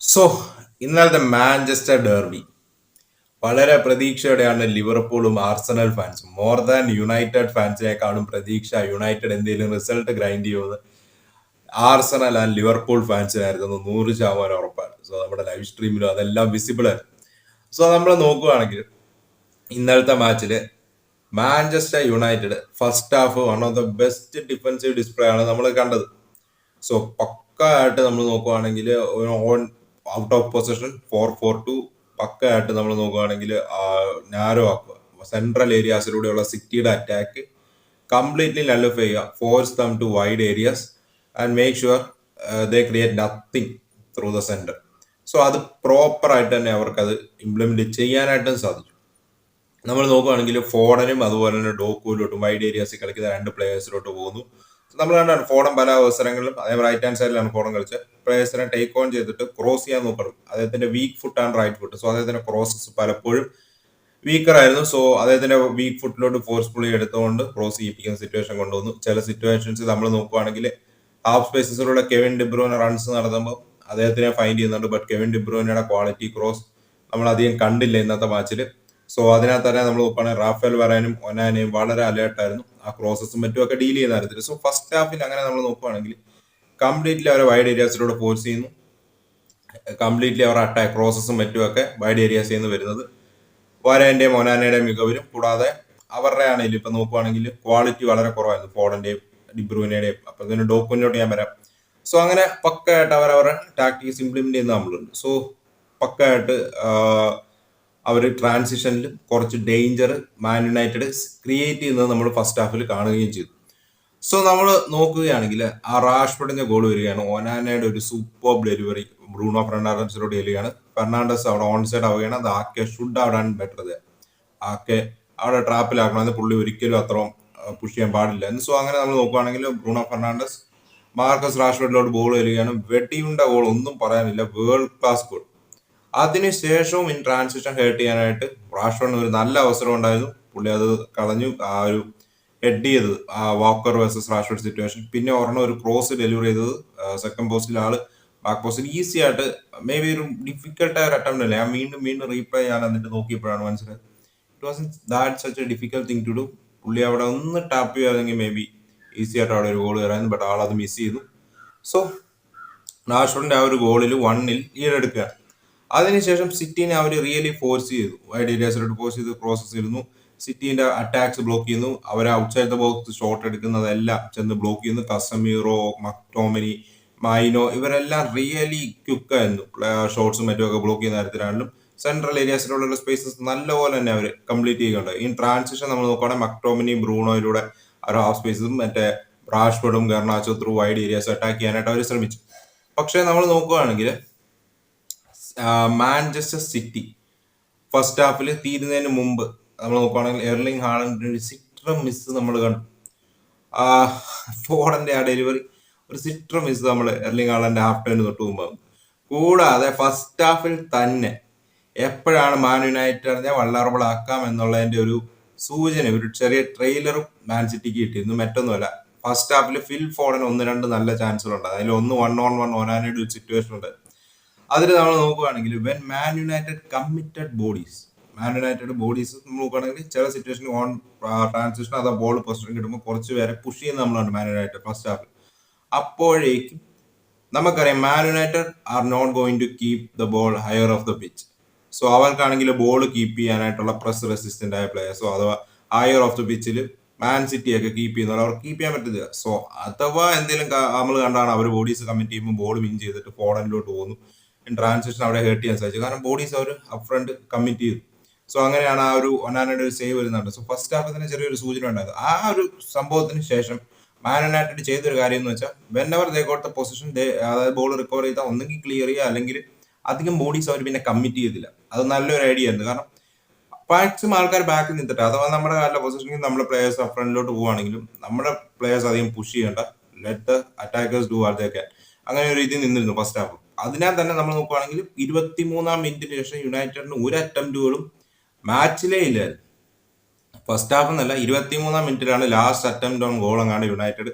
So ഇന്നലത്തെ Manchester derby വളരെ പ്രതീക്ഷയോടെയാണ് ലിവർപൂളും ആർസണൽ ഫാൻസും മോർ ദാൻ യുണൈറ്റഡ് ഫാൻസിനേക്കാളും പ്രതീക്ഷ യുണൈറ്റഡ് എന്തെങ്കിലും റിസൾട്ട് ഗ്രൈൻഡ് ചെയ്യുമെന്ന് ആർസണൽ ആൻഡ് ലിവർപൂൾ ഫാൻസിനായിരുന്നു നൂറ് ശതമാനം ഉറപ്പാണ് സോ നമ്മുടെ ലൈവ് സ്ട്രീമിലും അതെല്ലാം വിസിബിൾ ആയിരുന്നു. സോ നമ്മൾ നോക്കുകയാണെങ്കിൽ ഇന്നലത്തെ മാച്ചിൽ Manchester United first half one of the best defensive display ആണ് നമ്മൾ കണ്ടത്. സോ പക്ക ആയിട്ട് നമ്മൾ നോക്കുവാണെങ്കിൽ on out of position four four two പക്ക ആയിട്ട് നമ്മൾ നോക്കുകയാണെങ്കിൽ നാരോ ആക്കുക സെൻട്രൽ ഏരിയാസിലൂടെയുള്ള സിറ്റിയുടെ അറ്റാക്ക് കംപ്ലീറ്റ്ലി നല്ലഫ് ചെയ്യുക force them to wide areas and make sure they create nothing through the centre so അത് പ്രോപ്പറായിട്ട് തന്നെ അവർക്ക് അത് ഇംപ്ലിമെന്റ് ചെയ്യാനായിട്ടും സാധിച്ചു. നമ്മൾ നോക്കുകയാണെങ്കിൽ ഫോഡനും അതുപോലെ തന്നെ ഡോക്കുവിലോട്ടും വൈഡ് ഏരിയാസിൽ കളിക്കുന്ന രണ്ട് പ്ലേയേഴ്സിലോട്ട് പോകുന്നു. നമ്മൾ കണ്ടാണ് ഫോഡൻ പല അവസരങ്ങളിലും അതേപോലെ റൈറ്റ് ഹാൻഡ് സൈഡിലാണ് ഫോഡൻ കളിച്ച് പ്ലേയേഴ്സിനെ ടേക്ക് ഓൺ ചെയ്തിട്ട് ക്രോസ് ചെയ്യാൻ നോക്കണം. അദ്ദേഹത്തിന്റെ വീക്ക് ഫുട്ട് ആണ് റൈറ്റ് ഫുട്ട് സോ അദ്ദേഹത്തിന്റെ ക്രോസസ് പലപ്പോഴും വീക്കർ ആയിരുന്നു. സോ അദ്ദേഹത്തിന്റെ വീക്ക് ഫുട്ടിലോട്ട് ഫോഴ്സ്ഫുള്ളി എടുത്തുകൊണ്ട് ക്രോസ് ചെയ്യിപ്പിക്കുന്ന സിറ്റുവേഷൻ കൊണ്ടുവന്നു. ചില സിറ്റുവേഷൻസ് നമ്മൾ നോക്കുവാണെങ്കിൽ ഹാഫ് സ്പേസസിലൂടെ കെവിൻ ഡിബ്രോന റൺസ് നടത്തുമ്പോൾ അദ്ദേഹത്തിനെ ഫൈൻഡ് ചെയ്യുന്നുണ്ട്. ബട്ട് കെവിൻ ഡിബ്രോനയുടെ ക്വാളിറ്റി ക്രോസ് നമ്മൾ അധികം കണ്ടില്ല ഇന്നത്തെ മാച്ചിൽ സോ അതിനകത്ത് തന്നെ നമ്മൾ നോക്കുകയാണെങ്കിൽ റാഫേൽ വരാനും ഒനാനെയും വളരെ അലേർട്ടായിരുന്നു ആ ക്രോസസും മറ്റും ഒക്കെ ഡീൽ ചെയ്യുന്ന കാര്യത്തിൽ സോ ഫസ്റ്റ് ഹാഫിൽ അങ്ങനെ നമ്മൾ നോക്കുകയാണെങ്കിൽ കംപ്ലീറ്റ്ലി അവരെ വൈഡ് ഏരിയാസിലൂടെ ഫോഴ്സ് ചെയ്യുന്നു. കംപ്ലീറ്റ്ലി അവർ അറ്റാക്ക് ക്രോസസും മറ്റും ഒക്കെ വൈഡ് ഏരിയാസിൽ നിന്ന് വരുന്നത്. വരേന്റെയും മൊനാനയുടെയും മികവിലും കൂടാതെ അവരുടെ ആണെങ്കിലും ഇപ്പം നോക്കുവാണെങ്കിൽ ക്വാളിറ്റി വളരെ കുറവായിരുന്നു. ഫോഡന്റെയും ഡിബ്രൂനയുടെയും അപ്പം ഇതിന് ഡോക്കുവിനോട്ട് ഞാൻ വരാം സോ അങ്ങനെ പക്കായിട്ട് അവർ അവരുടെ ടാക്ടിക്സ് ഇംപ്ലിമെന്റ് ചെയ്യുന്ന നമ്മളുണ്ട്. സോ പക്കായിട്ട് അവർ ട്രാൻസിഷനിൽ കുറച്ച് ഡേഞ്ചർ മാൻ യുണൈറ്റഡ് ക്രിയേറ്റ് ചെയ്യുന്നത് നമ്മൾ ഫസ്റ്റ് ഹാഫിൽ കാണുകയും ചെയ്തു. സോ നമ്മൾ നോക്കുകയാണെങ്കിൽ ആ റാഷ്ഫഡിന്റെ ഗോൾ വരികയാണ്. ഓനാനയുടെ ഒരു സൂപ്പർ ഡെലിവറി ബ്രൂണോ ഫെർണാണ്ടസിനോട് ചെല്ലുകയാണ്. ഫെർണാണ്ടസ് അവിടെ ഓൺ സൈഡ് ആവുകയാണ്. അത് ആക്കെ ഷുഡ് ഡൺ ബെറ്റർ ആക്കെ അവിടെ ട്രാപ്പിലാക്കണം പുള്ളി ഒരിക്കലും അത്രയും പുഷ് ചെയ്യാൻ പാടില്ല. സോ അങ്ങനെ നമ്മൾ നോക്കുകയാണെങ്കിൽ ബ്രൂണോ ഫെർണാണ്ടസ് മാർക്കസ് റാഷ്ഫഡിലോട്ട് ബോൾ വരികയാണ്. വെടിയുണ്ട ഗോൾ ഒന്നും പറയാനില്ല. വേൾഡ് ക്ലാസ് ഗോൾ അതിനുശേഷവും ഇൻ ട്രാൻസിഷൻ ഹേർട്ട് ചെയ്യാനായിട്ട് റാഷ്ഫഡിന് ഒരു നല്ല അവസരം ഉണ്ടായിരുന്നു. പുള്ളി അത് കളഞ്ഞു. ആ ഒരു ഹെഡ് ചെയ്തത്. ആ വാക്കർ വേഴ്സസ് റാഷ്ഫോർഡ് സിറ്റുവേഷൻ പിന്നെ ഒരെണ്ണം ഒരു ക്രോസ് ഡെലിവറി ചെയ്തത്. സെക്കൻഡ് പോസ്റ്റിൽ ആൾ ബാക്ക് പോസ്റ്റിൽ ഈസി ആയിട്ട് മേ ബി ഒരു ഡിഫിക്കൽട്ട് ആയ ഒരു അറ്റംപ്റ്റ് അല്ലേ? ഞാൻ വീണ്ടും വീണ്ടും റീപ്ലൈ ഞാൻ എന്നിട്ട് നോക്കിയപ്പോഴാണ് മനസ്സിലായത്. It was that such a difficult thing to do പുള്ളി അവിടെ ഒന്ന് ടാപ്പ് ചെയ്യാതെങ്കിൽ മേ ബി ഈസി ആയിട്ട് അവിടെ ഒരു ഗോൾ കയറായിരുന്നു ബട്ട് ആൾ അത് മിസ് ചെയ്തു സോ റാഷ്ഫഡിന്റെ ആ ഒരു ഗോളിൽ വണ്ണിൽ ലീഡ് എടുക്കുകയാണ് അതിനുശേഷം സിറ്റിനെ അവർ റിയലി ഫോഴ്സ് ചെയ്തു. വൈഡ് ഏരിയാസിലോട്ട് ഫോഴ്സ് ചെയ്ത് പ്രോസസ്സ് ചെയ്യുന്നു സിറ്റിന്റെ അറ്റാക്സ് ബ്ലോക്ക് ചെയ്യുന്നു. അവർ ഔട്ട്സൈഡ് ദ ബോക്സ് ഷോട്ട് എടുക്കുന്നതെല്ലാം ചെന്ന് ബ്ലോക്ക് ചെയ്യുന്നു. കസമീറോ മക്ടോമനി മൈനോ ഇവരെല്ലാം റിയലി ക്വിക്കായിരുന്നു ഷോട്ട്സും മറ്റുമൊക്കെ ബ്ലോക്ക് ചെയ്യുന്ന കാര്യത്തിലാണെങ്കിലും സെൻട്രൽ ഏരിയാസിലുള്ള സ്പേസസ് നല്ലപോലെ തന്നെ അവർ കംപ്ലീറ്റ് ചെയ്യുന്നുണ്ട്. ഈ ട്രാൻസിഷൻ നമ്മൾ നോക്കുകയാണെങ്കിൽ മക്ടോമിനി ബ്രൂണോയിലൂടെ അവർ ഹാഫ് സ്പേസും മറ്റേ റാഷ്ഫോർഡും Garnacho through wide areas attack ചെയ്യാനായിട്ട് അവർ ശ്രമിച്ചു. പക്ഷേ നമ്മൾ നോക്കുകയാണെങ്കിൽ മാഞ്ചസ്റ്റർ സിറ്റി ഫസ്റ്റ് ഹാഫിൽ തീരുന്നതിന് മുമ്പ് നമ്മൾ നോക്കുകയാണെങ്കിൽ എർലിംഗ് ഹാളന്റെ ഒരു സിട്ര മിസ് നമ്മൾ കണ്ടു. ഫോർഡന്റെ ആ ഡെലിവറി ഒരു സിട്ര മിസ് നമ്മൾ എർലിംഗ് ഹാളന്റെ ഹാഫ് ടൈമിന് തൊട്ട് മുമ്പ് കൂടാതെ ഫസ്റ്റ് ഹാഫിൽ തന്നെ എപ്പോഴാണ് മാൻ യുണൈറ്റഡ് അറിഞ്ഞാൽ വള്ളറബിൾ ആക്കാം എന്നുള്ളതിന്റെ ഒരു സൂചന ഒരു ചെറിയ ട്രെയിലറും മാൻ സിറ്റിക്ക് കിട്ടിയിരുന്നു. മറ്റൊന്നുമല്ല ഫസ്റ്റ് ഹാഫിൽ ഫിൽ ഫോഡൻ ഒന്ന് രണ്ട് നല്ല ചാൻസുകളുണ്ട് അതിൽ ഒന്ന് വൺ ഓൺ വൺ ഒനാനയുടെ ഒരു സിറ്റുവേഷൻ ഉണ്ട്. അതിൽ നമ്മൾ നോക്കുകയാണെങ്കിൽ when Man United committed bodies Man United bodies നമ്മൾ നോക്കുകയാണെങ്കിൽ ചില സിറ്റുവേഷൻ ഓൺ ട്രാൻസിഷൻ അതാ ബോൾ പൊസിഷൻ കിട്ടുമ്പോൾ കുറച്ച് പേരെ പുഷ് ചെയ്യുന്ന നമ്മളാണ് മാൻ യുണൈറ്റഡ് ഫസ്റ്റ് ഹാഫിൽ അപ്പോഴേക്കും നമുക്കറിയാം Man United are not going to keep the ball higher of the pitch so അവർക്കാണെങ്കിൽ ball keep ചെയ്യാനായിട്ടുള്ള പ്രസ് റെസിസ്റ്റന്റ് ആയ പ്ലേയേഴ്സോ അഥവാ ഹയർ ഓഫ് ദ പിച്ചിൽ മാൻ സിറ്റി ഒക്കെ കീപ്പ് ചെയ്യുന്നവർ അവർക്ക് കീപ്പ് ചെയ്യാൻ പറ്റില്ല സോ അഥവാ എന്തെങ്കിലും നമ്മൾ കണ്ടാണ് അവർ ബോഡീസ് കമ്മിറ്റ് ചെയ്യുമ്പോൾ ബോൾ വിൻ ചെയ്തിട്ട് ഫോർഡിലോട്ട് പോകുന്നു. ട്രാൻസിഷൻ അവിടെ ഹേർട്ട് ചെയ്യാൻ സാധിച്ചു. കാരണം ബോഡീസ് അവർ അപ്രണ്ട് കമ്മിറ്റ് ചെയ്തു. സോ അങ്ങനെയാണ് ആ ഒരു ഒനാനയുടെ ഒരു സേവ് വരുന്നുണ്ട് സോ ഫസ്റ്റ് ഹാഫ് തന്നെ ചെറിയൊരു സൂചന ഉണ്ടായത്. ആ ഒരു സംഭവത്തിന് ശേഷം മാൻ യുണൈറ്റഡ് ചെയ്തൊരു കാര്യം എന്ന് വെച്ചാൽ വെൻ അവർ ദേ ഗോട്ട് ദ പൊസിഷൻ അതായത് ബോൾ റിക്കവർ ചെയ്താൽ ഒന്നെങ്കിൽ ക്ലിയർ ചെയ്യുക അല്ലെങ്കിൽ അധികം ബോഡീസ് അവർ പിന്നെ കമ്മിറ്റ് ചെയ്തില്ല. അത് നല്ലൊരു ഐഡിയ ആയിരുന്നു. കാരണം മാക്സിമം ആൾക്കാർ ബാക്കിൽ നിന്നിട്ട് അഥവാ നമ്മുടെ കാലിലെ പൊസിഷനിൽ നമ്മുടെ പ്ലേയേഴ്സ് ഫ്രണ്ടിലോട്ട് പോവുകയാണെങ്കിലും നമ്മുടെ പ്ലേയേഴ്സ് അധികം പുഷ് ചെയ്യേണ്ട. Let attackers do are the അങ്ങനെ ഒരു രീതി നിന്നിരുന്നു ഫസ്റ്റ് ഹാഫ് അതിനാൽ തന്നെ നമ്മൾ നോക്കുകയാണെങ്കിൽ ഇരുപത്തിമൂന്നാം മിനിറ്റിന് ശേഷം യുണൈറ്റഡിന് ഒരു അറ്റംപ്റ്റുകളും മാച്ചിലേ ഇല്ലായിരുന്നു ഫസ്റ്റ് ഹാഫ് എന്നല്ല ഇരുപത്തിമൂന്നാം മിനിറ്റിലാണ് ലാസ്റ്റ് അറ്റംപ്റ്റ് ഓൺ ഗോൾ അങ്ങാണ്ട് യുണൈറ്റഡ്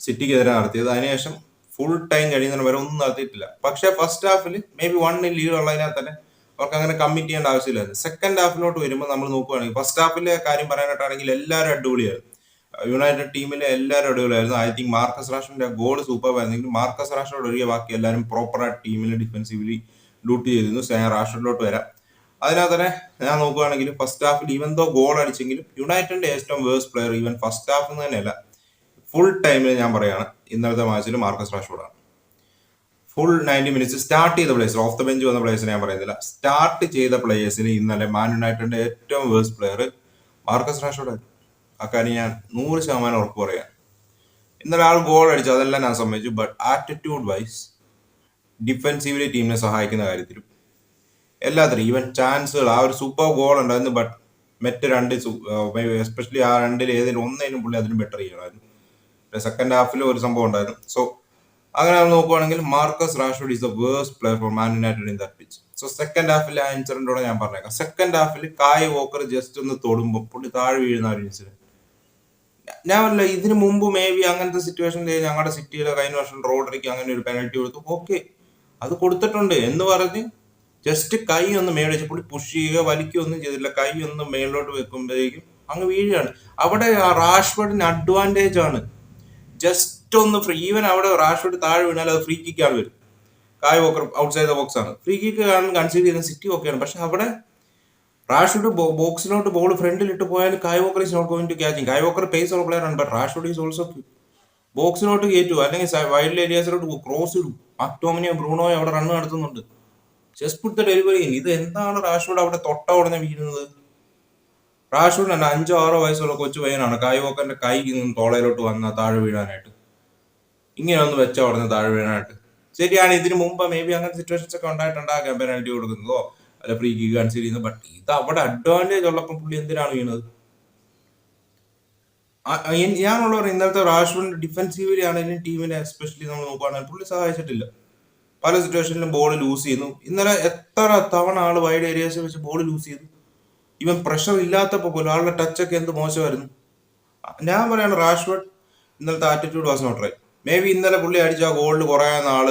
സിറ്റിക്കെതിരെ നടത്തിയത്. അതിനുശേഷം ഫുൾ ടൈം കഴിയുന്നതിന് വരെ ഒന്നും നടത്തിയിട്ടില്ല. പക്ഷെ ഫസ്റ്റ് ഹാഫിൽ മേ ബി വണ്ണിൽ ലീഡ് ഉള്ളതിനാൽ തന്നെ അവർക്ക് അങ്ങനെ കമ്മിറ്റ് ചെയ്യേണ്ട ആവശ്യമില്ലായിരുന്നു. സെക്കൻഡ് ഹാഫിലോട്ട് വരുമ്പോൾ നമ്മൾ നോക്കുകയാണെങ്കിൽ ഫസ്റ്റ് ഹാഫിലെ കാര്യം പറയാനായിട്ടാണെങ്കിൽ എല്ലാവരും അടിപൊളിയായിരുന്നു. യുണൈറ്റഡ് ടീമിലെ എല്ലാവരും അടിപൊളിയായിരുന്നു. ഐ തിങ്ക് മാർക്കസ് റാഷിന്റെ ഗോൾ സൂപ്പർ ആയിരുന്നെങ്കിൽ മാർക്കസ് റാഷോട് ഒഴികെ ബാക്കി എല്ലാവരും പ്രോപ്പറായിട്ട് ടീമിൽ ഡിഫെൻസീവ്ലി ഡ്യൂട്ടി ചെയ്തിരുന്നു. ഞാൻ റാഷിലോട്ട് വരാം. അതിനകത്ത് തന്നെ ഞാൻ നോക്കുകയാണെങ്കിൽ ഫസ്റ്റ് ഹാഫിൽ ഈവൻ ദോ ഗോൾ അടിച്ചെങ്കിലും യുണൈറ്റഡിന്റെ ഏറ്റവും worst player even first half എന്ന് തന്നെയല്ല. ഫുൾ ടൈമിൽ ഞാൻ പറയുകയാണ് ഇന്നലത്തെ മാച്ചിൽ മാർക്കസ് റാഷോടാണ് ഫുൾ നയന്റി മിനിറ്റ്സ് സ്റ്റാർട്ട് ചെയ്ത പ്ലേയേഴ്സ് ഓഫ് ദ ബെഞ്ച് വന്ന പ്ലേയേഴ്സിനെ ഞാൻ പറയുന്നില്ല. സ്റ്റാർട്ട് ചെയ്ത പ്ലേയേഴ്സിന് ഇന്നലെ മാൻ യുണൈറ്റഡിന്റെ ഏറ്റവും വേഴ്സ് പ്ലെയർ മാർക്കസ് റാഷോഡ് അക്കാര്യം ഞാൻ നൂറ് ശതമാനം ഉറപ്പ് പറയാം. ഇന്നലെ ആൾ ഗോൾ അടിച്ചു അതെല്ലാം ഞാൻ സമ്മതിച്ചു ബട്ട് ആറ്റിറ്റ്യൂഡ് വൈസ് ഡിഫെൻസീവ്ലി ടീമിനെ സഹായിക്കുന്ന കാര്യത്തിലും എല്ലാത്തിനും ഈവൻ ചാൻസുകൾ ആ ഒരു സൂപ്പർ ഗോൾ ഉണ്ടായിരുന്നു ബട്ട് മറ്റ് രണ്ട് എസ്പെഷ്യലി ആ രണ്ടിൽ ഏതെങ്കിലും ഒന്നേലും പുള്ളി അതിന് ബെറ്റർ ചെയ്യണമായിരുന്നു. സെക്കൻഡ് ഹാഫിൽ ഒരു സംഭവം ഉണ്ടായിരുന്നു. സോ അങ്ങനെ നമ്മൾ നോക്കുവാണെങ്കിൽ Marcus Rashford is the worst player for Man United in that pitch so second ഹാഫിൽ ആ ഇൻസിഡന്റോടെ ഞാൻ പറഞ്ഞേക്കാം. സെക്കൻഡ് ഹാഫിൽ കായ് വോക്കർ ജസ്റ്റ് ഒന്ന് തൊടുമ്പോൾ പുള്ളി താഴെ വീഴുന്ന ഒരു ഇൻസിഡന്റ് ഞാൻ പറഞ്ഞില്ല ഇതിനു മുമ്പ് മേ ബി അങ്ങനത്തെ സിറ്റുവേഷനിൽ ഞങ്ങളുടെ സിറ്റിയിലെ കഴിഞ്ഞ വർഷം റോഡറിക്ക് അങ്ങനെ ഒരു പെനൽറ്റി കൊടുത്തു. ഓക്കെ അത് കൊടുത്തിട്ടുണ്ട് എന്ന് പറഞ്ഞ് ജസ്റ്റ് കൈ ഒന്ന് മേടിച്ച് പുള്ളി പുഷ് ചെയ്യുക വലിക്കുകയോ ഒന്നും ചെയ്തില്ല. കൈ ഒന്ന് മേളിലോട്ട് വെക്കുമ്പോഴേക്കും അങ്ങ് വീഴുകയാണ്. അവിടെ ആ റാഷ്ഫോർഡിന് അഡ്വാന്റേജ് ആണ്. ജസ്റ്റ് ഒന്ന് ഫ്രീ ഈവൻ അവിടെ റാഷ്ഫോർഡ് താഴെ വീണാൽ അത് ഫ്രീ കിക്കാണ് വരും. Kyle Walker outside the box ആണ് ഫ്രീ കിക്ക് കൺസിഡർ ചെയ്യുന്ന സിറ്റി ഓക്കെയാണ് പക്ഷെ അവിടെ റാഷ്വുഡ് ബോക്സിലോട്ട് ബോൾ ഫ്രണ്ടിലിട്ട് പോയാൽ Kyle Walker is not going to catching Kyle Walker pace ഉള്ള പ്ലെയർ ആണ് ബട്ട് റാഷ്വുഡ് ഈസ് ഓൾസോ ബോക്സിലോട്ട് കയറ്റു. അല്ലെങ്കിൽ വൈൽഡ് ഏരിയാസിലോട്ട് ക്രോസ് ഇടും. അക്ടോമിനിയോ ബ്രൂണോയോ അവിടെ റണ്ണ് നടത്തുന്നുണ്ട്. ജസ്റ്റ് പുട്ട് ഡെലിവറി ഇത് എന്താണ് റാഷ്വുഡ് അവിടെ തൊട്ട ഉടനെ വീഴുന്നത്? റാഷ്വുഡ് തന്നെ അഞ്ചോ ആറോ വയസ്സുള്ള കൊച്ചു പയ്യനാണ്. കായവോക്കറിന്റെ കൈ തോളയിലോട്ട് വന്ന താഴെ വീഴാനായിട്ട്. ഇങ്ങനെ ഒന്ന് വെച്ച ഉടനെ താഴെ വീഴാനായിട്ട്. ശരിയാണ് ഇതിനു മുമ്പ് മേ ബി അങ്ങനെ സിറ്റുവേഷൻസ് ഒക്കെ ഉണ്ടായിട്ടുണ്ടാകാം പെനാൽറ്റി കൊടുക്കുന്നതോ? അല്ല ഫ്രീ കിക്ക് കൺസീഡ് ചെയ്യുന്നത് ബട്ട് ഇത് അവിടെ അഡ്വാന്റേജ് ഉള്ളപ്പോൾ പുള്ളി എന്തിനാണ് വീണത്? ഞാനുള്ളവർ ഇന്നലത്തെ റാഷ്വിന്റെ ഡിഫൻസീവിലി ആണെങ്കിലും ടീമിനെ എസ്പെഷ്യലി നമ്മൾ നോക്കുകയാണെങ്കിൽ പുള്ളി സഹായിച്ചിട്ടില്ല. പല സിറ്റുവേഷനിലും ബോൾ ലൂസ് ചെയ്യുന്നു. ഇന്നലെ എത്ര തവണ ആൾ വൈഡ് ഏരിയാസ് വെച്ച് ബോൾ ലൂസ് ചെയ്തു? ഇവൻ പ്രഷർ ഇല്ലാത്തപ്പോൾ പോലും ആളുടെ ടച്ചൊക്കെ എന്ത് മോശമായിരുന്നു? ഞാൻ പറയാണ് റാഷ്ഫോർഡ് ഇന്നലത്തെ attitude was not right maybe ഇന്നലെ പുള്ളി അടിച്ച ആ ഗോളിൽ കുറേ നാൾ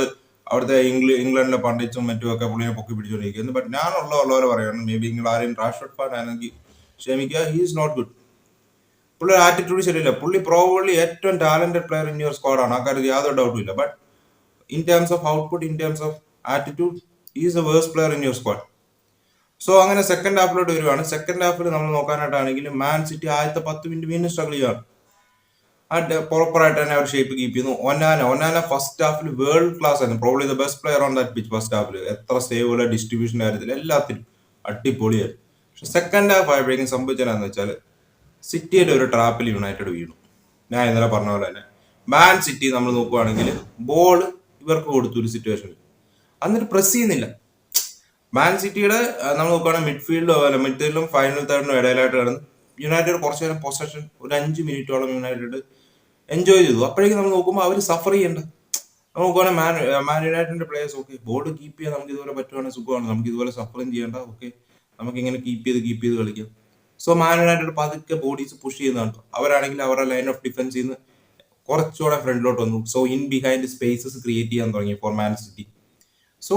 അവിടുത്തെ ഇംഗ്ല ഇംഗ്ലണ്ടിലെ പണ്ഡിറ്റും മറ്റും ഒക്കെ പുള്ളിനെ പൊക്കി പിടിച്ചുകൊണ്ടിരിക്കുന്നു ബട്ട് ഞാനുള്ള ഉള്ളവരെ പറയണം മേ ബി നിങ്ങൾ ആരെയും റാഷ്ഫോർഡ് ഫാൻ ആണെങ്കിൽ ക്ഷമിക്കുക. ഹീ ഈസ് നോട്ട് ഗുഡ് പുള്ളി ആറ്റിറ്റ്യൂഡ് ശരിയല്ല. പുള്ളി പ്രോബബ്ലി ഏറ്റവും ടാലന്റഡ് പ്ലെയർ ഇൻ യുവർ സ്ക്വാഡാണ് ആ കാര്യത്തിൽ യാതൊരു ഡൗട്ടും ഇല്ല. But in terms of output in terms of attitude is a worse player in your squad so അങ്ങനെ സെക്കൻഡ് ഹാഫിലോട്ട് വരുവാണ്. സെക്കൻഡ് ഹാഫിൽ നമ്മൾ നോക്കാനായിട്ടാണെങ്കിൽ മാൻ സിറ്റി ആദ്യത്തെ പത്ത് മിനിറ്റ് വീണ്ടും സ്ട്രഗിൾ ചെയ്യാണ് ആ പ്രോപ്പറായിട്ട് തന്നെ അവർ ഷേപ്പ് കീപ്പ് ചെയ്യുന്നു. ഒനാന ഒനാന ഫസ്റ്റ് ഹാഫിൽ വേൾഡ് ക്ലാസ് ആയിരുന്നു. Probably the best player on that pitch first ഹാഫിൽ എത്ര സേവുകൾ ഡിസ്ട്രിബ്യൂഷൻ കാര്യത്തിൽ എല്ലാത്തിനും അടിപൊളിയായിരുന്നു. പക്ഷെ സെക്കൻഡ് ഹാഫ് ആയപ്പോഴേക്കും സംഭവിച്ചതെന്ന് വെച്ചാൽ സിറ്റിയുടെ ഒരു ട്രാപ്പിൽ യുണൈറ്റഡ് വീണു. ഞാൻ ഇന്നലെ പറഞ്ഞ പോലെ തന്നെ മാൻ സിറ്റി നമ്മൾ നോക്കുവാണെങ്കിൽ ബോൾ ഇവർക്ക് കൊടുത്തു ഒരു സിറ്റുവേഷനിൽ എന്നിട്ട് പ്രസ് ചെയ്യുന്നില്ല. മാൻ സിറ്റിയുടെ നമ്മൾ നോക്കുകയാണെങ്കിൽ മിഡ്ഫീൽഡോ അല്ല മിഡ്ഫീൽഡും ഫൈനൽ തേർഡിനും ഇടയിലായിട്ട് കിടന്ന് യുണൈറ്റഡ് കുറച്ച് നേരം പൊസഷൻ ഒരു അഞ്ച് മിനിറ്റോളം യുണൈറ്റഡ് എൻജോയ് ചെയ്തു. അപ്പോഴേക്കും നമ്മൾ നോക്കുമ്പോൾ അവർ സഫർ ചെയ്യണ്ട. നമ്മൾ നോക്കുവാണെങ്കിൽ മാൻ മാൻ യുണൈറ്റഡിന്റെ പ്ലേയേഴ്സ് ഓക്കെ ബോർഡ് കീപ്പ് ചെയ്യാൻ നമുക്ക് ഇതുപോലെ പറ്റുവാണെങ്കിൽ സുഖമാണ്. നമുക്ക് ഇതുപോലെ സഫറും ചെയ്യേണ്ട. ഓക്കെ നമുക്ക് ഇങ്ങനെ കീപ്പ് ചെയ്ത് കീപ്പ് ചെയ്ത് കളിക്കാം. സോ മാൻ യുണൈറ്റഡ് പതുക്കെ ബോഡീസ് പുഷ് ചെയ്യുന്നുണ്ട് അവരാണെങ്കിൽ അവരുടെ ലൈൻ ഓഫ് ഡിഫൻസിൽ നിന്ന് കുറച്ചുകൂടെ ഫ്രണ്ടിലോട്ട് വന്നു. So in behind spaces create ചെയ്യാൻ തുടങ്ങി for Man City so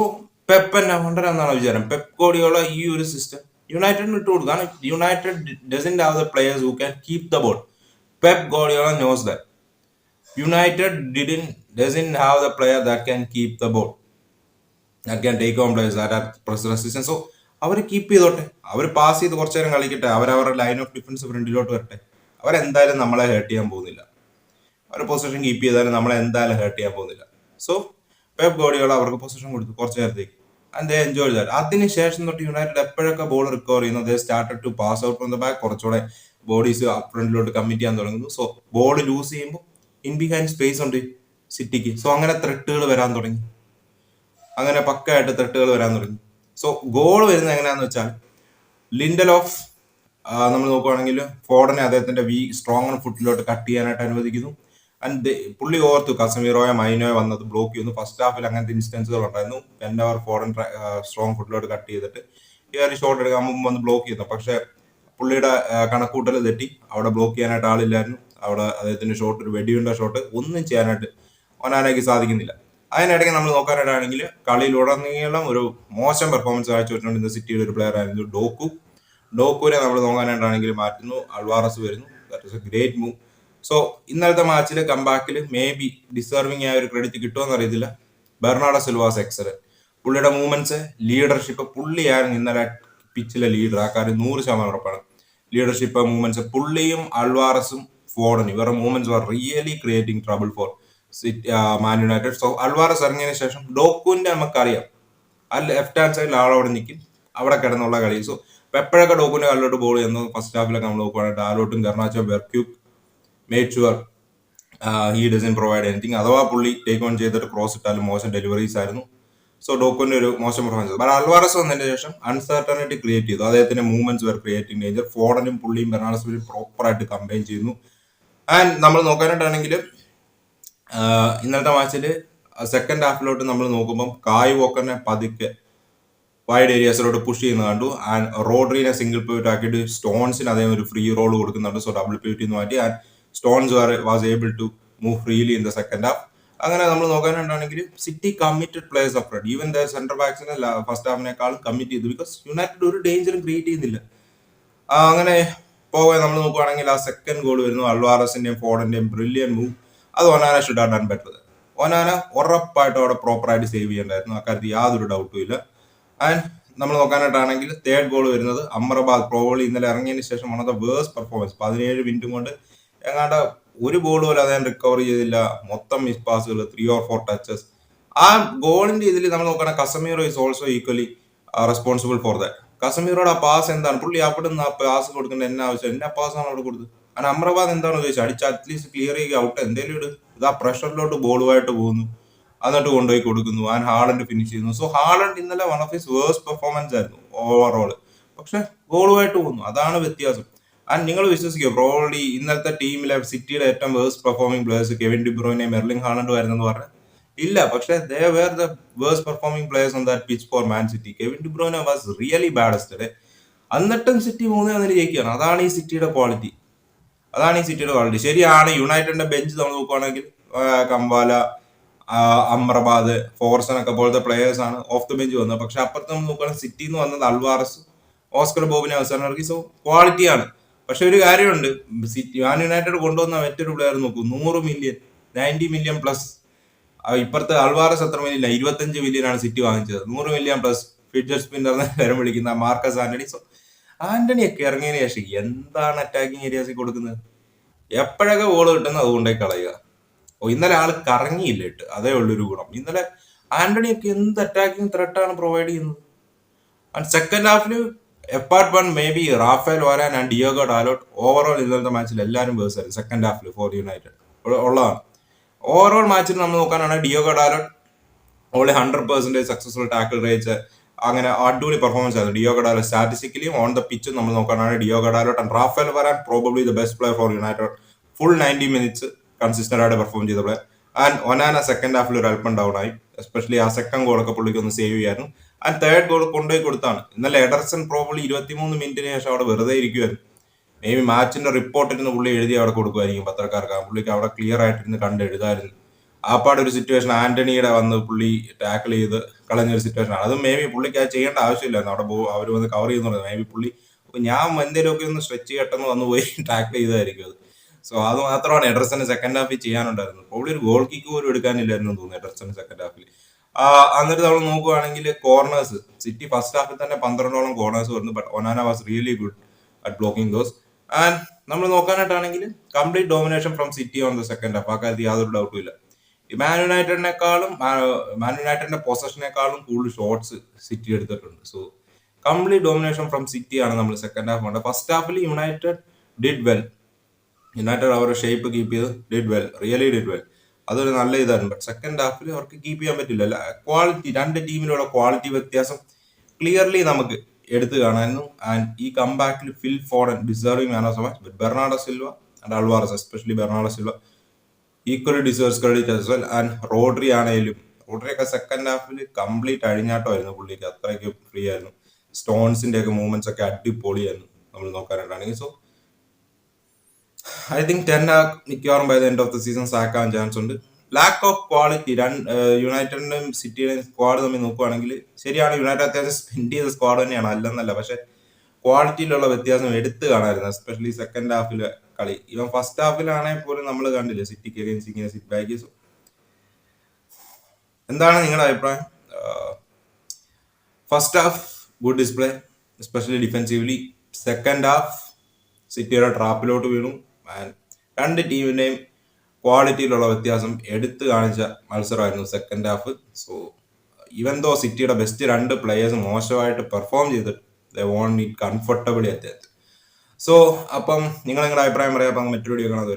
Pep എന്നെ എന്നാണ് വിചാരം? പെപ്പ് കോടിയുള്ള ഈ ഒരു സിസ്റ്റം യുണൈറ്റഡിന് ഇട്ട് കൊടുക്കുക United doesn't have the players who can keep the ball Pep Guardiola knows that United didn't doesn't have the player that can keep the ball that can take on players that are press resistance so അവർ keep ചെയ്തോട്ടെ. അവർ pass ചെയ്ത് കുറച്ചു നേരം കളിക്കട്ടെ. അവർ അവരുടെ line of defence ഫ്രണ്ടിലോട്ട് വരട്ടെ. അവരെന്തായാലും നമ്മളെ ഹേർട്ട് ചെയ്യാൻ പോകുന്നില്ല. അവർ പൊസിഷൻ കീപ്പ് ചെയ്താലും നമ്മളെ എന്തായാലും ഹേർട്ട് ചെയ്യാൻ പോകുന്നില്ല. സോ പെപ്പ് ഗോഡികൾ അവർക്ക് പൊസിഷൻ കൊടുത്തു കുറച്ച് നേരത്തേക്ക്. ആൻഡ് ദേ എൻജോയ് ദാറ്റ് അതിനുശേഷം തൊട്ട് യുണൈറ്റഡ് എപ്പോഴൊക്കെ ബോൾ റിക്കവർ ചെയ്യുന്നു they started to pass out from the back കുറച്ചുകൂടെ ബോഡീസ് ഫ്രണ്ടിലോട്ട് കമ്മിറ്റ് ചെയ്യാൻ തുടങ്ങുന്നു. സോ ബോൾ ലൂസ് ചെയ്യുമ്പോൾ ഇൻ ബിഹൈൻഡ് സ്പേസ് ഉണ്ട് സിറ്റിക്ക് സോ അങ്ങനെ ത്രെട്ടുകൾ വരാൻ തുടങ്ങി. അങ്ങനെ പക്കയായിട്ട് ത്രെട്ടുകൾ വരാൻ തുടങ്ങി. സോ ഗോൾ വരുന്നത് എങ്ങനെയാന്ന് വെച്ചാൽ ലിൻഡൽ ഓഫ് നമ്മൾ നോക്കുവാണെങ്കിൽ ഫോർഡനെ അദ്ദേഹത്തിന്റെ വി സ്ട്രോങ് ഫുട്ടിലോട്ട് കട്ട് ചെയ്യാനായിട്ട് അനുവദിക്കുന്നു. ആൻഡ് പുള്ളി ഓർത്തു കസമീറോയോ മൈനോയോ വന്നത് ബ്ലോക്ക് ചെയ്യുന്നു. ഫസ്റ്റ് ഹാഫിൽ അങ്ങനത്തെ ഇൻസ്റ്റൻസുകൾ ഉണ്ടായിരുന്നു. ടെൻ അവർ ഫോർഡൻ സ്ട്രോങ് ഫുട്ടിലോട്ട് കട്ട് ചെയ്തിട്ട് ഈ ഷോട്ട് എടുക്കാൻ മുമ്പ് വന്ന് ബ്ലോക്ക് ചെയ്യുന്നു. പക്ഷേ പുള്ളിയുടെ കണക്കൂട്ടൽ തെറ്റി. അവിടെ ബ്ലോക്ക് ചെയ്യാനായിട്ട് ആളില്ലായിരുന്നു. അവിടെ അദ്ദേഹത്തിന്റെ ഷോട്ട് ഒരു വെടിയുണ്ട ഷോട്ട് ഒന്നും ചെയ്യാനായിട്ട് ഒനാനയ്ക്ക് സാധിക്കുന്നില്ല. അതിനിടയ്ക്ക് നമ്മൾ നോക്കാനായിട്ടാണെങ്കിൽ കളിയിലുടനീളം ഒരു മോശം പെർഫോമൻസ് കാഴ്ചവെച്ചുകൊണ്ടിരുന്ന സിറ്റിയുടെ ഒരു പ്ലെയർ ആയിരുന്നു ഡോക്കു. ഡോക്കുവിനെ നമ്മൾ നോക്കാനായിട്ടാണെങ്കിൽ മാറ്റുന്നു അൾവാറസ് വരുന്നു. That is a great move so ഇന്നലത്തെ മാച്ചിൽ കമ്പാക്കിൽ മേ ബി ഡിസേർവിംഗ് ആയ ഒരു ക്രെഡിറ്റ് കിട്ടുമെന്ന് അറിയത്തില്ല. ബെർണാഡോ സിൽവാസ് എക്സർ പുള്ളിയുടെ മൂവ്മെന്റ്സ് ലീഡർഷിപ്പ് പുള്ളിയായിരുന്നു ഇന്നലെ പിച്ചിലെ ലീഡർ ആ കാര്യം നൂറ് ശതമാനം ഉറപ്പാണ്. ലീഡർഷിപ്പ് മൂവ്മെന്റ്സ് പുള്ളിയും അൾവാറസും ഫോർഡനും ഇവരുടെ movements are really creating trouble for Man United so Alvarez ഇറങ്ങിയതിനു ശേഷം ഡോക്കുവിന്റെ നമുക്കറിയാം. ആ ലെഫ്റ്റ് ഹാൻഡ് സൈഡിൽ ആളവിടെ നിൽക്കും. അവിടെ കിടന്നുള്ള കളി. സോ എപ്പോഴൊക്കെ ഡോക്കുവിന്റെ കാലിലോട്ട് ബോൾ ചെയ്യുന്നു ഫസ്റ്റ് ഹാഫിലൊക്കെ നമ്മൾ നോക്കുവാണെങ്കിൽ ഡാലോട്ടും ഗർണാച്ചോ ബെർക്യൂക്ക് മേച്ചുവർ sure he doesn't provide anything അഥവാ പുള്ളി ടേക്ക് ഓൺ ചെയ്തിട്ട് ക്രോസ് ഇട്ടാലും മോശം ഡെലിവറീസ് ആയിരുന്നു. സോ ഡോക്കുവിന്റെ ഒരു മോശം പെർഫോമൻസ് ബട്ട് അൽവാറസ് വന്നതിന് ശേഷം അൺസർട്ടനിറ്റി ക്രിയേറ്റ് ചെയ്തു. അദ്ദേഹത്തിന്റെ മൂവ്മെന്റ്സ് വർ ക്രിയേറ്റിംഗ് ഡേഞ്ചർ ഫോർഡനും പുള്ളിയും ബെർണാഡസും പ്രോപ്പറായിട്ട് കമ്പൈൻ ചെയ്യുന്നു. ആൻഡ് നമ്മൾ നോക്കാനായിട്ടാണെങ്കിൽ ഇന്നത്തെ മാച്ചിൽ സെക്കൻഡ് ഹാഫിലോട്ട് നമ്മൾ നോക്കുമ്പം കായ് വോക്കറിനെ പതുക്കെ വൈഡ് ഏരിയാസിലോട്ട് പുഷ് ചെയ്യുന്ന കണ്ടു. ആൻഡ് റോഡ്രീനെ സിംഗിൾ പ്യൂട്ട് ആക്കിയിട്ട് സ്റ്റോൺസിന് അദ്ദേഹം ഒരു ഫ്രീ റോൾ കൊടുക്കുന്നുണ്ട്. സോ ഡബിൾ പ്യൂട്ട് നിന്ന് മാറ്റി. And Stones was able to move freely in the second half അങ്ങനെ നമ്മൾ നോക്കാനുണ്ടാണെങ്കിൽ City committed players red even the centre ബാക്സിനെ first ഹാഫിനേക്കാളും കമ്മിറ്റ് ചെയ്തു. ബിക്കോസ് യുണൈറ്റഡ് ഒരു ഡേഞ്ചറും ക്രിയേറ്റ് ചെയ്യുന്നില്ല. അങ്ങനെ പോവേ നമ്മൾ നോക്കുകയാണെങ്കിൽ ആ സെക്കൻഡ് ഗോൾ വരുന്നു. അൾവാറസിന്റെയും ഫോർഡിന്റെയും ബ്രില്യൻ മൂവ് അത് Onana should have done better Onana ഉറപ്പായിട്ടും അവിടെ പ്രോപ്പറായിട്ട് സേവ് ചെയ്യേണ്ടായിരുന്നു. അക്കാര്യത്തിൽ യാതൊരു ഡൗട്ടും ഇല്ല. ആൻഡ് നമ്മൾ നോക്കാനായിട്ടാണെങ്കിൽ തേർഡ് ഗോൾ വരുന്നത് അമറബാദ് പ്രോബോളി ഇന്നലെ ഇറങ്ങിയതിന് ശേഷം one of the worst performance പതിനേഴ് മിനിറ്റും കൊണ്ട് എങ്ങാണ്ട് ഒരു ബോൾ പോലും അദ്ദേഹം റിക്കവർ ചെയ്തില്ല. മൊത്തം മിസ് പാസുകൾ ത്രീ ഓർ ഫോർ ടച്ചസ് ആ ഗോളിന്റെ ഇതിൽ നമ്മൾ നോക്കുകയാണെങ്കിൽ Casemiro is also equally responsible for that കസമീറോയുടെ ആ പാസ് എന്താണ്? പുള്ളി അവിടെ നിന്ന് ആ പാസ് കൊടുക്കേണ്ട എന്നാ ആവശ്യം? എന്നാ പാസ്സാണ് അവിടെ കൊടുത്തത്? അങ്ങനെ അമ്രബാദ് എന്താണ് ചോദിച്ചത് അടിച്ച് അറ്റ്ലീസ്റ്റ് ക്ലിയർ ചെയ്യുക ഔട്ട് എന്തെങ്കിലും ഇട്. ഇത് ആ പ്രഷറിലോട്ട് ബോളുമായിട്ട് പോകുന്നു. എന്നിട്ട് കൊണ്ടുപോയി കൊടുക്കുന്നു. ആൻഡ് ഹാളൻഡ് ഫിനിഷ് ചെയ്യുന്നു. സോ ഹാളൻഡ് ഇന്നലെ one of his worst performance ആയിരുന്നു ഓവറോൾ പക്ഷെ ഗോളുമായിട്ട് പോകുന്നു. അതാണ് വ്യത്യാസം. ആൻഡ് നിങ്ങൾ വിശ്വസിക്കുക പ്രോബ്ലി ഇന്നത്തെ ടീമിലെ സിറ്റിയുടെ ഏറ്റവും worst performing players Kevin De Bruyne മെർലിംഗ് Haaland വരുന്നെന്ന് പറഞ്ഞാൽ ഇല്ല പക്ഷെ they were the worst performing players on that pitch for Man City Kevin De Bruyne was really baddest എന്നിട്ടും സിറ്റി മൂന്നേ ഒന്നിന് ജയിക്കുകയാണ്. അതാണ് ഈ സിറ്റിയുടെ ക്വാളിറ്റി അതാണ് ഈ സിറ്റിയുടെ ക്വാളിറ്റി ശരിയാണ് യുണൈറ്റഡിന്റെ ബെഞ്ച് നമ്മൾ നോക്കുകയാണെങ്കിൽ കമ്പാല അമ്രബാദ് ഫോർസൺ ഒക്കെ പോലത്തെ പ്ലേയേഴ്സ് ആണ് ഓഫ് ദ ബെഞ്ച് വന്നത്. പക്ഷെ അപ്പുറത്ത് നമ്മൾ നോക്കുകയാണെങ്കിൽ സിറ്റി എന്ന് വന്നത് അൽവാറസ് ഓസ്കർ ബോബിനെ അവസാനം സോ ക്വാളിറ്റിയാണ് പക്ഷെ ഒരു കാര്യമുണ്ട് സിറ്റി ആൻ യുണൈറ്റഡ് കൊണ്ടുവന്ന മറ്റൊരു പ്ലെയർ നോക്കൂ നൂറ് മില്യൺ നയന്റി മില്യൺ പ്ലസ് ഇപ്പുറത്തെ അൾവാറസ് ഇരുപത്തി ഇരുപത്തഞ്ച് മില്യൺ ആണ് സിറ്റി വാങ്ങിച്ചത്. നൂറ് മില്യൺ പ്ലസ് ഫിഡ്ജർ സ്പിന്നർ വരം വിളിക്കുന്ന മാർക്കസ് ആന്റണി. സോ ആന്റണി ഒക്കെ ഇറങ്ങിയതിന് ശേഷം എന്താണ് അറ്റാക്കിംഗ് ഏരിയാസിൽ കൊടുക്കുന്നത്? എപ്പോഴൊക്കെ ബോൾ കിട്ടുന്ന അതുകൊണ്ടേ കളയുക. ഓ ഇന്നലെ ആൾ കറങ്ങിയില്ല ഇട്ട്. അതേ ഉള്ളൊരു ഗുണം. ഇന്നലെ ആന്റണി ഒക്കെ എന്ത് അറ്റാക്കിംഗ് ത്രെട്ടാണ് പ്രൊവൈഡ് ചെയ്യുന്നത്? And second Hafil apart one maybe Raphael Varane and Diogo Dalot overall ഇന്നലത്തെ മാച്ചിൽ എല്ലാവരും വേഴ്സായിരുന്നു സെക്കൻഡ് ഹാഫിൽ ഫോർ യുണൈറ്റഡ് ഉള്ളതാണ്. ഓവറോൾ മാച്ചിൽ നമ്മൾ നോക്കാനാണ് Diogo Dalot only hundred percentage successful tackle rate അങ്ങനെ അടിപൊളി പെർഫോമൻസ് ആയിരുന്നു. ഡിയോ ഗഡാലോ സ്റ്റാറ്റിസ്റ്റിക്കലിയും ഓൺ ദ പിച്ചും നമ്മൾ നോക്കാനാണ് Diogo ഗഡാലോ and Raphael Varane probably the best player for United full ninety minutes consistent ആയിട്ട് പെർഫോം ചെയ്ത പ്ലെയർ ആൻഡ് ഒനാന സെക്കൻഡ് ഹാഫിൽ ഒരു അൽപ്പം ഡൗൺ ആയി. എസ്പെഷ്യലി ആ സെക്കൻഡ് ഗോളൊക്കെ പുള്ളിക്ക് ഒന്ന് സേവ് ചെയ്യായിരുന്നു. ആൻഡ് തേർഡ് ഗോൾ കൊണ്ടുപോയി കൊടുത്താണ്. ഇന്നലെ എഡർസൺ പ്രോബ്ലി ഇരുപത്തിമൂന്ന് മിനിറ്റിന് ശേഷം അവിടെ വെറുതെ ഇരിക്കുമായിരുന്നു മേ ബി മാച്ചിന്റെ റിപ്പോർട്ട് ഇരുന്ന് പുള്ളി എഴുതി അവിടെ കൊടുക്കുമായിരിക്കും പത്രക്കാർക്ക്. ആ പുള്ളിക്ക് അവിടെ ക്ലിയർ ആയിട്ടിരുന്ന് കണ്ട് ആ ഒരു സിറ്റുവേഷൻ ആന്റണിയുടെ വന്ന് പുള്ളി ടാക്കിൾ ചെയ്ത് കളഞ്ഞൊരു സിറ്റുവേഷൻ ആണ്. അത് മേ ബി പുള്ളിക്ക് അത് ചെയ്യേണ്ട ആവശ്യമില്ലായിരുന്നു. അവിടെ അവർ വന്ന് കവർ ചെയ്യുന്നുണ്ട് മേ ബി പുള്ളി ഞാൻ എന്തെങ്കിലുമൊക്കെ ഒന്ന് സ്ട്രെച്ച് ചെയ്യട്ടെന്ന് വന്ന് പോയി ടാക്കിൾ ചെയ്തായിരിക്കും അത്. സോ അത് മാത്രമാണ് എഡർസന് സെക്കൻഡ് ഹാഫിൽ ചെയ്യാനുണ്ടായിരുന്നത്. പുള്ളി ഒരു ഗോൾ കിക്ക് പോലും എടുക്കാനില്ലായിരുന്നു തോന്നുന്നു എഡർസന് സെക്കൻഡ് ഹാഫിൽ അന്നിട്ട് നമ്മൾ നോക്കുവാണെങ്കിൽ കോർണേഴ്സ് സിറ്റി ഫസ്റ്റ് ഹാഫിൽ തന്നെ പന്ത്രണ്ടോളം കോർണേഴ്സ് വരുന്നു but Onana was really good at blocking those and നമ്മൾ നോക്കാനായിട്ടാണെങ്കിൽ complete domination from City on the second half ആ കാര്യത്തിൽ യാതൊരു ഡൗട്ടും ഇല്ല. മാൻ യുണൈറ്റഡിനെക്കാളും മാൻ യുണൈറ്റഡിന്റെ പൊസഷനേക്കാളും കൂടുതൽ ഷോട്ട്സ് സിറ്റി എടുത്തിട്ടുണ്ട്. So complete domination from City ആണ് നമ്മൾ സെക്കൻഡ് ഹാഫ് കണ്ടത്. ഫസ്റ്റ് ഹാഫിൽ യുണൈറ്റഡ് ഡിഡ് വെൽ യുണൈറ്റഡ് അവരുടെ ഷേപ്പ് കീപ്പ് ചെയ്ത് did well really did well അതൊരു നല്ല ഇതാണ് ബട്ട് സെക്കൻഡ് ഹാഫിൽ അവർക്ക് കീപ്പ് ചെയ്യാൻ പറ്റില്ല. ക്വാളിറ്റി രണ്ട് ടീമിലുള്ള ക്വാളിറ്റി വ്യത്യാസം ക്ലിയർലി നമുക്ക് എടുത്തു കാണാനും ആൻഡ് ഈ കംബാക്കിൽ Phil Foden deserving man of the match Bernardo Silva and Alvarez especially Bernardo Silva equally deserves credit as well and Rodri ആണെങ്കിലും റോഡറി ഒക്കെ സെക്കൻഡ് ഹാഫിൽ കംപ്ലീറ്റ് അഴിഞ്ഞാട്ടമായിരുന്നു പുള്ളിക്ക്. അത്രയ്ക്ക് ഫ്രീ ആയിരുന്നു. സ്റ്റോൺസിന്റെ ഒക്കെ മൂവ്മെന്റ്സ് ഒക്കെ അടിപൊളിയായിരുന്നു നമ്മൾ നോക്കാനായിട്ടാണെങ്കിൽ. സോ ഐ തിങ്ക് ടെൻ മിക്കവാറും by the end of the season സാക്കാൻ chance ഉണ്ട്. ലാക്ക് ഓഫ് ക്വാളിറ്റി രണ്ട് യുണൈറ്റഡിനും സിറ്റിയുടെയും സ്ക്വാഡ് തമ്മിൽ നോക്കുവാണെങ്കിൽ ശരിയാണ് യുണൈറ്റഡ് അത്യാവശ്യം സ്പെൻഡ് ചെയ്ത സ്ക്വാഡ് തന്നെയാണ് അല്ലെന്നല്ല. പക്ഷെ ക്വാളിറ്റിയിലുള്ള വ്യത്യാസം എടുത്തു കാണാമായിരുന്നു എസ്പെഷ്യലി സെക്കൻഡ് ഹാഫിൽ കളി. ഇവൻ ഫസ്റ്റ് ഹാഫിലാണെങ്കിൽ പോലും നമ്മൾ കണ്ടില്ല സിറ്റിക്ക് അഗൈൻസ്റ്റ് ഇങ്ങനെ സിറ്റ് ബാക്ക് എന്താണ് നിങ്ങളുടെ അഭിപ്രായം? First half good display especially defensively second half സിറ്റിയുടെ ട്രാപ്പിലോട്ട് വീണു. ആൻഡ് രണ്ട് ടീമിന്റെയും ക്വാളിറ്റിയിലുള്ള വ്യത്യാസം എടുത്തു കാണിച്ച മത്സരമായിരുന്നു second half so even though സിറ്റിയുടെ ബെസ്റ്റ് രണ്ട് പ്ലെയേഴ്സ് മോശമായിട്ട് പെർഫോം ചെയ്തിട്ട് ദ വോണ്ട് ഇറ്റ് കംഫർട്ടബിളി അത്യാവശ്യം സോ അപ്പം നിങ്ങൾ നിങ്ങളുടെ അഭിപ്രായം പറയാം? അപ്പം മറ്റൊരു വീഡിയോ കാണാതെ